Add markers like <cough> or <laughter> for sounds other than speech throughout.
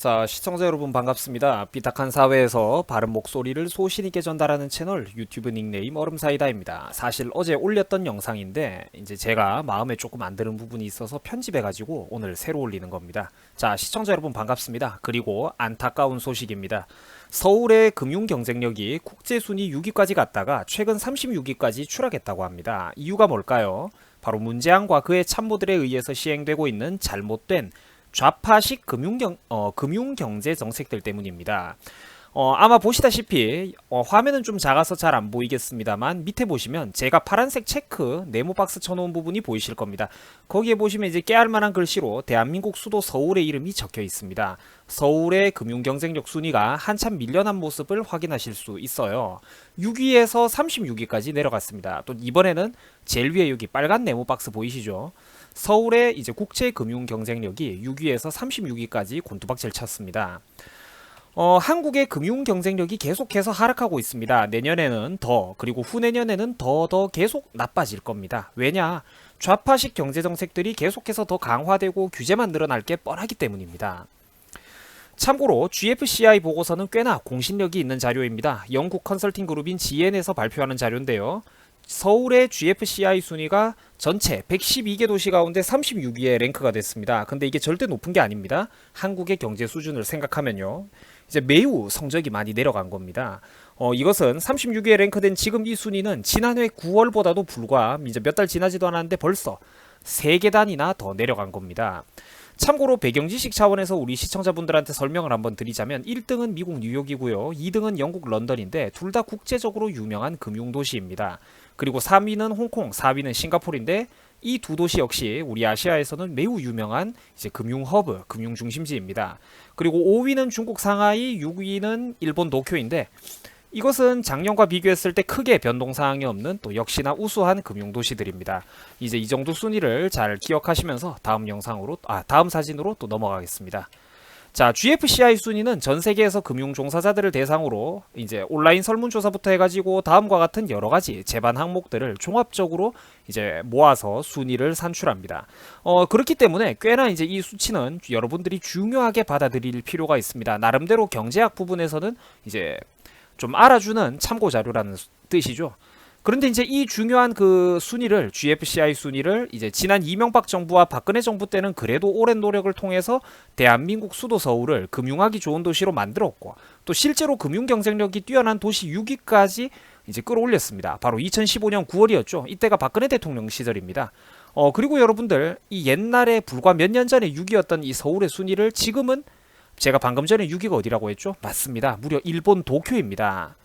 자, 시청자 여러분 반갑습니다. 삐딱한 사회에서 바른 목소리를 소신 있게 전달하는 채널 유튜브 닉네임 얼음사이다입니다. 사실 어제 올렸던 영상인데 이제 제가 마음에 조금 안 드는 부분이 있어서 편집해 가지고 오늘 새로 올리는 겁니다. 자, 시청자 여러분 반갑습니다. 그리고 안타까운 소식입니다. 서울의 금융 경쟁력이 국제 순위 6위까지 갔다가 최근 36위까지 추락했다고 합니다. 이유가 뭘까요? 바로 문재안과 그의 참모들에 의해서 시행되고 있는 잘못된 좌파식 금융경 어, 금융경제 정책들 때문입니다. 어, 아마 보시다시피 어, 화면은 좀 작아서 잘 안 보이겠습니다만 밑에 보시면 제가 파란색 체크 네모 박스 쳐놓은 부분이 보이실 겁니다. 거기에 보시면 이제 깨알만한 글씨로 대한민국 수도 서울의 이름이 적혀 있습니다. 서울의 금융 경쟁력 순위가 한참 밀려난 모습을 확인하실 수 있어요. 6위에서 36위까지 내려갔습니다. 또 이번에는 제일 위에 여기 빨간 네모 박스 보이시죠? 서울의 이제 국제 금융 경쟁력이 6위에서 36위까지 곤두박질 쳤습니다. 어, 한국의 금융 경쟁력이 계속해서 하락하고 있습니다. 내년에는 더 그리고 후내년에는 더 더 계속 나빠질 겁니다. 왜냐? 좌파식 경제 정책들이 계속해서 더 강화되고 규제만 늘어날 게 뻔하기 때문입니다. 참고로 GFCI 보고서는 꽤나 공신력이 있는 자료입니다. 영국 컨설팅 그룹인 GN에서 발표하는 자료인데요. 서울의 GFCI 순위가 전체 112개 도시 가운데 36위에 랭크가 됐습니다. 근데 이게 절대 높은 게 아닙니다. 한국의 경제 수준을 생각하면요. 이제 매우 성적이 많이 내려간 겁니다. 어, 이것은 36위에 랭크된 지금 이 순위는 지난해 9월보다도 불과 이제 몇 달 지나지도 않았는데 벌써 3계단이나 더 내려간 겁니다. 참고로 배경 지식 차원에서 우리 시청자분들한테 설명을 한번 드리자면 1등은 미국 뉴욕이고요. 2등은 영국 런던인데 둘 다 국제적으로 유명한 금융 도시입니다. 그리고 3위는 홍콩, 4위는 싱가포르인데 이 두 도시 역시 우리 아시아에서는 매우 유명한 이제 금융 허브, 금융 중심지입니다. 그리고 5위는 중국 상하이, 6위는 일본 도쿄인데 이것은 작년과 비교했을 때 크게 변동 사항이 없는 또 역시나 우수한 금융 도시들입니다. 이제 이 정도 순위를 잘 기억하시면서 다음 영상으로 아 다음 사진으로 또 넘어가겠습니다. 자, GFCI 순위는 전 세계에서 금융 종사자들을 대상으로 이제 온라인 설문조사부터 해가지고 다음과 같은 여러 가지 제반 항목들을 종합적으로 이제 모아서 순위를 산출합니다. 어, 그렇기 때문에 꽤나 이제 이 수치는 여러분들이 중요하게 받아들일 필요가 있습니다. 나름대로 경제학 부분에서는 이제 좀 알아주는 참고 자료라는 뜻이죠. 그런데 이제 이 중요한 그 순위를 GFCI 순위를 이제 지난 이명박 정부와 박근혜 정부 때는 그래도 오랜 노력을 통해서 대한민국 수도 서울을 금융하기 좋은 도시로 만들었고 또 실제로 금융 경쟁력이 뛰어난 도시 6위까지 이제 끌어올렸습니다. 바로 2015년 9월이었죠. 이때가 박근혜 대통령 시절입니다. 어 그리고 여러분들 이 옛날에 불과 몇 년 전에 6위였던 이 서울의 순위를 지금은 제가 방금 전에 6위가 어디라고 했죠? 맞습니다. 무려 일본 도쿄입니다.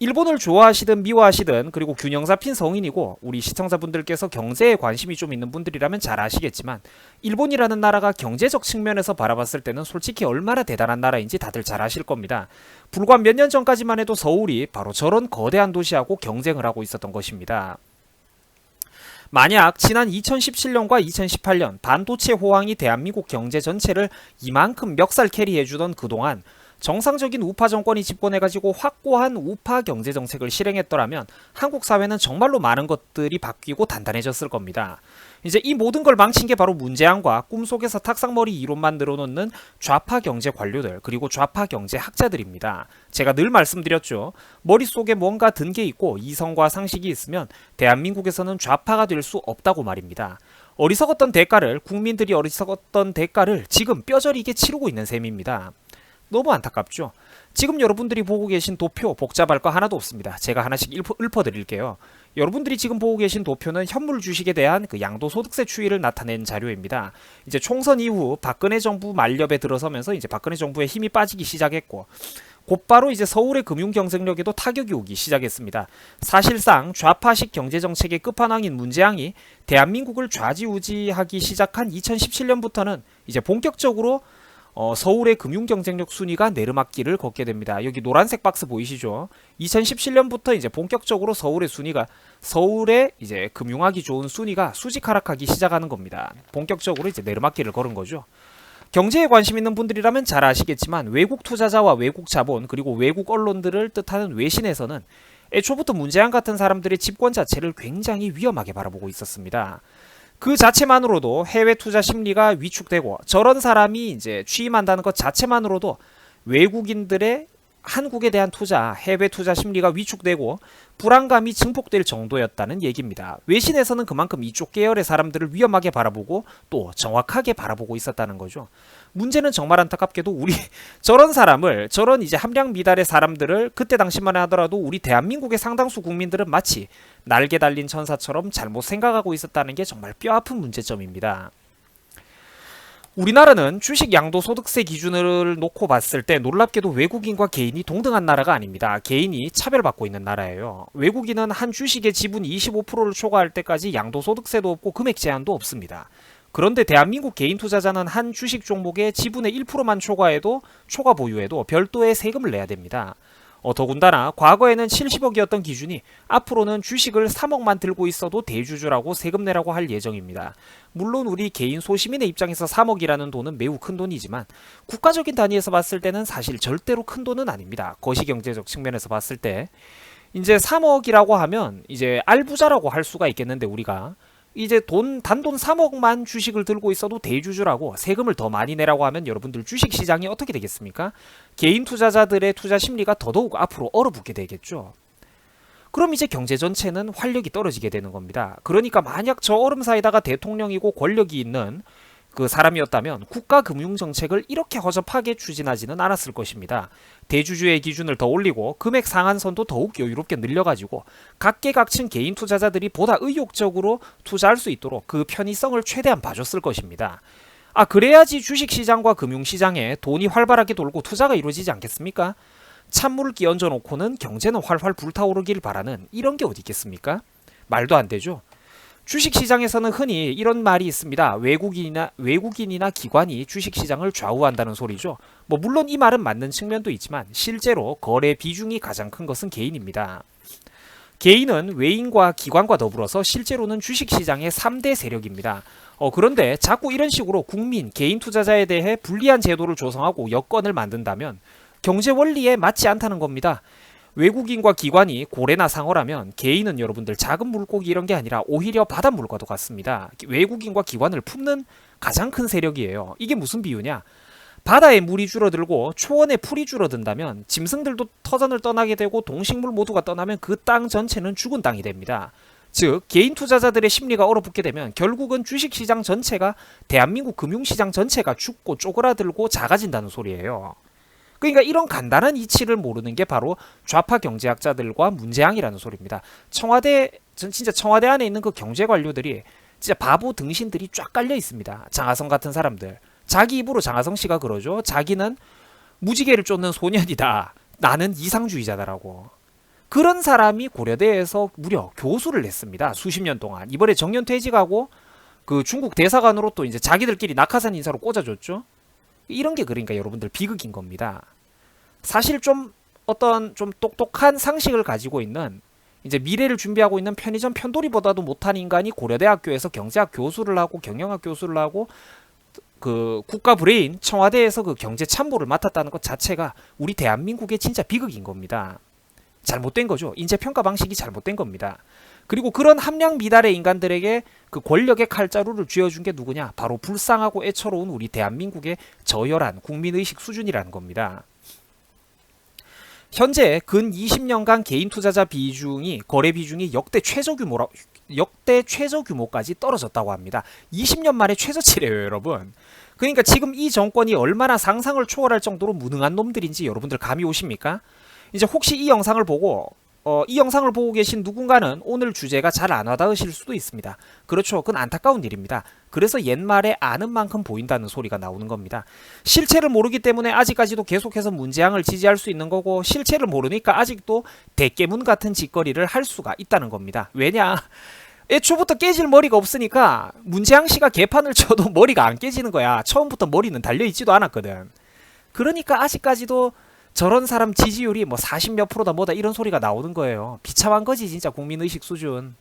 일본을 좋아하시든 미워하시든 그리고 균형 잡힌 성인이고 우리 시청자분들께서 경제에 관심이 좀 있는 분들이라면 잘 아시겠지만 일본이라는 나라가 경제적 측면에서 바라봤을 때는 솔직히 얼마나 대단한 나라인지 다들 잘 아실 겁니다. 불과 몇 년 전까지만 해도 서울이 바로 저런 거대한 도시하고 경쟁을 하고 있었던 것입니다. 만약 지난 2017년과 2018년 반도체 호황이 대한민국 경제 전체를 이만큼 멱살 캐리해주던 그동안 정상적인 우파 정권이 집권해가지고 확고한 우파 경제 정책을 실행했더라면 한국 사회는 정말로 많은 것들이 바뀌고 단단해졌을 겁니다. 이제 이 모든 걸 망친 게 바로 문재안과 꿈속에서 탁상머리 이론만 늘어놓는 좌파 경제 관료들 그리고 좌파 경제 학자들입니다. 제가 늘 말씀드렸죠. 머릿속에 뭔가 든 게 있고 이성과 상식이 있으면 대한민국에서는 좌파가 될 수 없다고 말입니다. 어리석었던 대가를 국민들이 어리석었던 대가를 지금 뼈저리게 치르고 있는 셈입니다. 너무 안타깝죠. 지금 여러분들이 보고 계신 도표 복잡할 거 하나도 없습니다. 제가 하나씩 읊어, 읊어 드릴게요. 여러분들이 지금 보고 계신 도표는 현물 주식에 대한 그 양도소득세 추이를 나타낸 자료입니다. 이제 총선 이후 박근혜 정부 만렵에 들어서면서 이제 박근혜 정부의 힘이 빠지기 시작했고 곧바로 이제 서울의 금융 경쟁력에도 타격이 오기 시작했습니다. 사실상 좌파식 경제 정책의 끝판왕인 문재앙이 대한민국을 좌지우지하기 시작한 2017년부터는 이제 본격적으로 어, 서울의 금융 경쟁력 순위가 내르막길을 걷게 됩니다. 여기 노란색 박스 보이시죠? 2017년부터 이제 본격적으로 서울의 순위가 서울의 이제 금융하기 좋은 순위가 수직 하락하기 시작하는 겁니다. 본격적으로 이제 내르막길을 걸은 거죠. 경제에 관심 있는 분들이라면 잘 아시겠지만 외국 투자자와 외국 자본 그리고 외국 언론들을 뜻하는 외신에서는 애초부터 문재안 같은 사람들의 집권 자체를 굉장히 위험하게 바라보고 있었습니다. 그 자체만으로도 해외 투자 심리가 위축되고 저런 사람이 이제 취임한다는 것 자체만으로도 외국인들의 한국에 대한 투자, 해외 투자 심리가 위축되고 불안감이 증폭될 정도였다는 얘기입니다. 외신에서는 그만큼 이쪽 계열의 사람들을 위험하게 바라보고 또 정확하게 바라보고 있었다는 거죠. 문제는 정말 안타깝게도 우리 <laughs> 저런 사람을 저런 이제 함량 미달의 사람들을 그때 당시만 하더라도 우리 대한민국의 상당수 국민들은 마치 날개 달린 천사처럼 잘못 생각하고 있었다는 게 정말 뼈아픈 문제점입니다. 우리나라는 주식 양도 소득세 기준을 놓고 봤을 때 놀랍게도 외국인과 개인이 동등한 나라가 아닙니다. 개인이 차별받고 있는 나라예요. 외국인은 한 주식의 지분 25%를 초과할 때까지 양도 소득세도 없고 금액 제한도 없습니다. 그런데 대한민국 개인 투자자는 한 주식 종목의 지분의 1%만 초과해도 초과 보유해도 별도의 세금을 내야 됩니다. 어, 더군다나 과거에는 70억이었던 기준이 앞으로는 주식을 3억만 들고 있어도 대주주라고 세금 내라고 할 예정입니다. 물론 우리 개인 소시민의 입장에서 3억이라는 돈은 매우 큰 돈이지만 국가적인 단위에서 봤을 때는 사실 절대로 큰 돈은 아닙니다. 거시경제적 측면에서 봤을 때 이제 3억이라고 하면 이제 알부자라고 할 수가 있겠는데 우리가 이제 돈 단돈 3억만 주식을 들고 있어도 대주주라고 세금을 더 많이 내라고 하면 여러분들 주식 시장이 어떻게 되겠습니까? 개인 투자자들의 투자 심리가 더더욱 앞으로 얼어붙게 되겠죠. 그럼 이제 경제 전체는 활력이 떨어지게 되는 겁니다. 그러니까 만약 저 얼음 사이다가 대통령이고 권력이 있는 그 사람이었다면 국가 금융 정책을 이렇게 허접하게 추진하지는 않았을 것입니다. 대주주의 기준을 더 올리고 금액 상한선도 더욱 여유롭게 늘려가지고 각계각층 개인 투자자들이 보다 의욕적으로 투자할 수 있도록 그 편의성을 최대한 봐줬을 것입니다. 아 그래야지 주식시장과 금융시장에 돈이 활발하게 돌고 투자가 이루어지지 않겠습니까? 찬물을 끼얹어 놓고는 경제는 활활 불타오르길 바라는 이런 게 어디 있겠습니까? 말도 안 되죠. 주식 시장에서는 흔히 이런 말이 있습니다. 외국인이나 외국인이나 기관이 주식 시장을 좌우한다는 소리죠. 뭐 물론 이 말은 맞는 측면도 있지만 실제로 거래 비중이 가장 큰 것은 개인입니다. 개인은 외인과 기관과 더불어서 실제로는 주식 시장의 3대 세력입니다. 어, 그런데 자꾸 이런 식으로 국민, 개인 투자자에 대해 불리한 제도를 조성하고 여건을 만든다면 경제 원리에 맞지 않다는 겁니다. 외국인과 기관이 고래나 상어라면 개인은 여러분들 작은 물고기 이런 게 아니라 오히려 바닷물과도 같습니다. 외국인과 기관을 품는 가장 큰 세력이에요. 이게 무슨 비유냐? 바다의 물이 줄어들고 초원의 풀이 줄어든다면 짐승들도 터전을 떠나게 되고 동식물 모두가 떠나면 그 땅 전체는 죽은 땅이 됩니다. 즉 개인 투자자들의 심리가 얼어붙게 되면 결국은 주식시장 전체가 대한민국 금융시장 전체가 죽고 쪼그라들고 작아진다는 소리예요. 그러니까 이런 간단한 이치를 모르는 게 바로 좌파 경제학자들과 문재앙이라는 소리입니다. 청와대 전 진짜 청와대 안에 있는 그 경제 관료들이 진짜 바보 등신들이 쫙 깔려 있습니다. 장하성 같은 사람들. 자기 입으로 장하성 씨가 그러죠. 자기는 무지개를 쫓는 소년이다. 나는 이상주의자다라고. 그런 사람이 고려대에서 무려 교수를 했습니다. 수십 년 동안. 이번에 정년 퇴직하고 그 중국 대사관으로 또 이제 자기들끼리 낙하산 인사로 꽂아줬죠. 이런 게 그러니까 여러분들 비극인 겁니다. 사실 좀 어떤 좀 똑똑한 상식을 가지고 있는 이제 미래를 준비하고 있는 편의점 편돌이보다도 못한 인간이 고려대학교에서 경제학 교수를 하고 경영학 교수를 하고 그 국가 브레인 청와대에서 그 경제 참모를 맡았다는 것 자체가 우리 대한민국의 진짜 비극인 겁니다. 잘못된 거죠. 인재 평가 방식이 잘못된 겁니다. 그리고 그런 함량 미달의 인간들에게 그 권력의 칼자루를 쥐어준 게 누구냐? 바로 불쌍하고 애처로운 우리 대한민국의 저열한 국민의식 수준이라는 겁니다. 현재 근 20년간 개인 투자자 비중이 거래 비중이 역대 최저 규모라 역대 최저 규모까지 떨어졌다고 합니다. 20년 만에 최저치래요, 여러분. 그러니까 지금 이 정권이 얼마나 상상을 초월할 정도로 무능한 놈들인지 여러분들 감이 오십니까? 이제 혹시 이 영상을 보고 어, 이 영상을 보고 계신 누군가는 오늘 주제가 잘 안 와닿으실 수도 있습니다. 그렇죠. 그건 안타까운 일입니다. 그래서 옛말에 아는 만큼 보인다는 소리가 나오는 겁니다. 실체를 모르기 때문에 아직까지도 계속해서 문재앙을 지지할 수 있는 거고 실체를 모르니까 아직도 대깨문 같은 짓거리를 할 수가 있다는 겁니다. 왜냐? 애초부터 깨질 머리가 없으니까 문재앙 씨가 개판을 쳐도 <laughs> 머리가 안 깨지는 거야. 처음부터 머리는 달려 있지도 않았거든. 그러니까 아직까지도 저런 사람 지지율이 뭐 40 몇 프로다 뭐다 이런 소리가 나오는 거예요. 비참한 거지 진짜 국민의식 수준.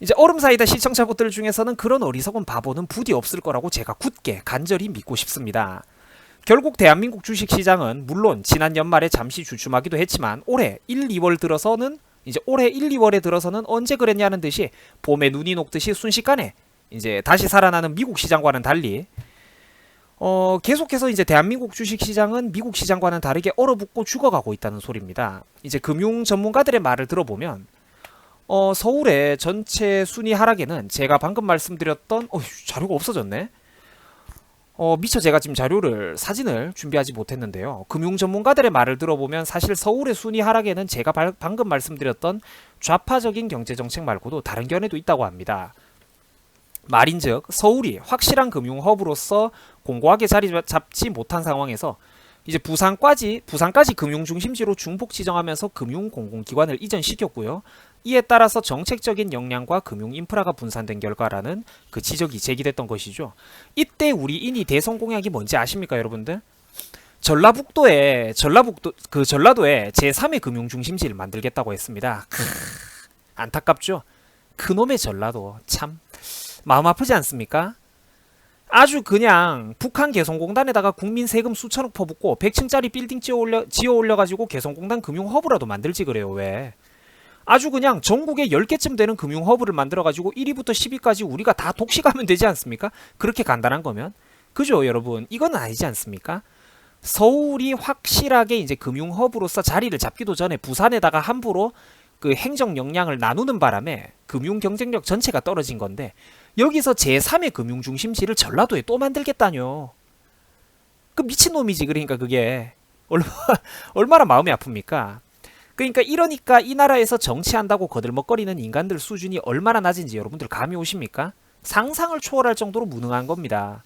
이제 얼음사이다 시청자분들 중에서는 그런 어리석은 바보는 부디 없을 거라고 제가 굳게 간절히 믿고 싶습니다. 결국 대한민국 주식시장은 물론 지난 연말에 잠시 주춤하기도 했지만 올해 1, 2월 들어서는 이제 올해 1, 2월에 들어서는 언제 그랬냐는 듯이 봄에 눈이 녹듯이 순식간에 이제 다시 살아나는 미국 시장과는 달리 어, 계속해서 이제 대한민국 주식 시장은 미국 시장과는 다르게 얼어붙고 죽어가고 있다는 소리입니다. 이제 금융 전문가들의 말을 들어보면 어, 서울의 전체 순위 하락에는 제가 방금 말씀드렸던 어, 자료가 없어졌네. 어, 미처 제가 지금 자료를 사진을 준비하지 못했는데요. 금융 전문가들의 말을 들어보면 사실 서울의 순위 하락에는 제가 발- 방금 말씀드렸던 좌파적인 경제 정책 말고도 다른 견해도 있다고 합니다. 말인즉 서울이 확실한 금융 허브로서 공고하게 자리 잡지 못한 상황에서 이제 부산까지 부산까지 금융 중심지로 중복 지정하면서 금융 공공기관을 이전시켰고요. 이에 따라서 정책적인 역량과 금융 인프라가 분산된 결과라는 그 지적이 제기됐던 것이죠. 이때 우리 인이 대선 공약이 뭔지 아십니까, 여러분들? 전라북도에 전라북도 그 전라도에 제3의 금융 중심지를 만들겠다고 했습니다. 크, 안타깝죠. 그놈의 전라도 참 마음 아프지 않습니까? 아주 그냥 북한 개성공단에다가 국민 세금 수천억 퍼붓고 100층짜리 빌딩 지어 올려 지어 올려 가지고 개성공단 금융 허브라도 만들지 그래요. 왜? 아주 그냥 전국에 10개쯤 되는 금융 허브를 만들어 가지고 1위부터 10위까지 우리가 다 독식하면 <laughs> 되지 않습니까? 그렇게 간단한 거면. 그죠, 여러분? 이건 아니지 않습니까? 서울이 확실하게 이제 금융 허브로서 자리를 잡기도 전에 부산에다가 함부로 그 행정 역량을 나누는 바람에 금융 경쟁력 전체가 떨어진 건데 여기서 제3의 금융 중심지를 전라도에 또 만들겠다뇨. 그 미친놈이지 그러니까 그게 얼마, <laughs> 얼마나 마음이 아픕니까? 그러니까 이러니까 이 나라에서 정치한다고 거들먹거리는 인간들 수준이 얼마나 낮은지 여러분들 감이 오십니까? 상상을 초월할 정도로 무능한 겁니다.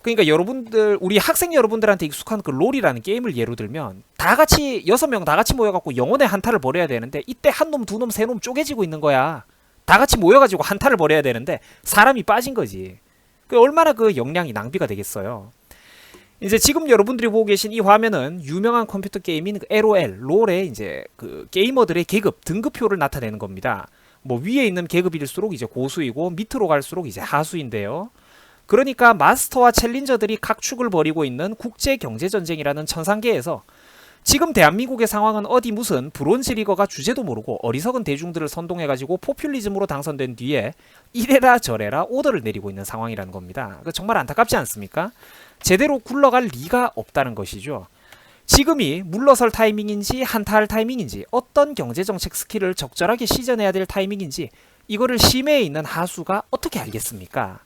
그러니까 여러분들 우리 학생 여러분들한테 익숙한 그 롤이라는 게임을 예로 들면 다 같이 여섯 명 다 같이 모여갖고 영혼의 한타를 벌여야 되는데 이때 한 놈 두 놈 세 놈 쪼개지고 있는 거야. 다 같이 모여가지고 한타를 벌여야 되는데 사람이 빠진 거지. 그 얼마나 그 역량이 낭비가 되겠어요. 이제 지금 여러분들이 보고 계신 이 화면은 유명한 컴퓨터 게임인 그 LOL, 롤의 이제 그 게이머들의 계급, 등급표를 나타내는 겁니다. 뭐 위에 있는 계급일수록 이제 고수이고 밑으로 갈수록 이제 하수인데요. 그러니까 마스터와 챌린저들이 각축을 벌이고 있는 국제 경제 전쟁이라는 천상계에서 지금 대한민국의 상황은 어디 무슨 브론즈 리거가 주제도 모르고 어리석은 대중들을 선동해가지고 포퓰리즘으로 당선된 뒤에 이래라 저래라 오더를 내리고 있는 상황이라는 겁니다. 그 정말 안타깝지 않습니까? 제대로 굴러갈 리가 없다는 것이죠. 지금이 물러설 타이밍인지 한타할 타이밍인지 어떤 경제정책 스킬을 적절하게 시전해야 될 타이밍인지 이거를 심해에 있는 하수가 어떻게 알겠습니까?